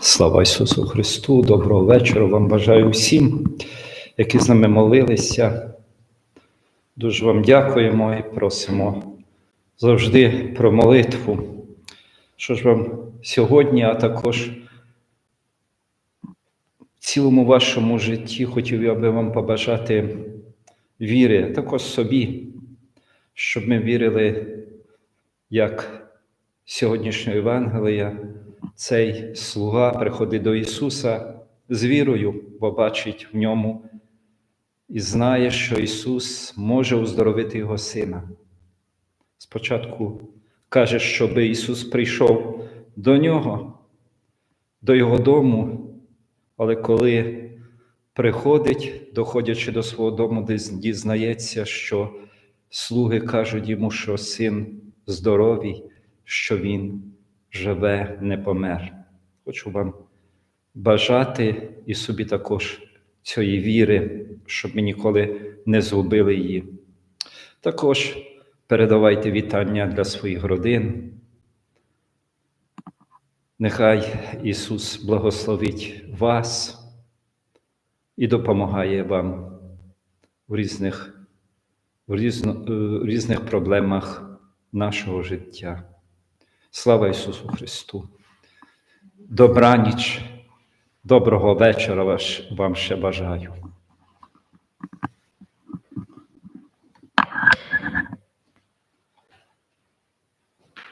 Слава Ісусу Христу, доброго вечора. Вам бажаю всім які з нами молилися. Дуже вам дякуємо і просимо завжди про молитву. Що ж вам сьогодні, а також в цілому вашому житті хотів я би вам побажати віри, також собі, щоб ми вірили, як сьогоднішнього Євангелія, цей слуга приходить до Ісуса з вірою, бо бачить в ньому і знає, що Ісус може уздоровити Його сина. Спочатку каже, щоб Ісус прийшов до нього, до Його дому, але коли приходить, доходячи до свого дому, дізнається, що слуги кажуть йому, що син здоровий, що він живе, не помер. Хочу вам бажати і собі також цієї віри, щоб ми ніколи не згубили її. Також передавайте вітання для своїх родин. Нехай Ісус благословить вас і допомагає вам в різних, в різно, в різних проблемах нашого життя. Слава Ісусу Христу! Добраніч, доброго вечора вам ще бажаю.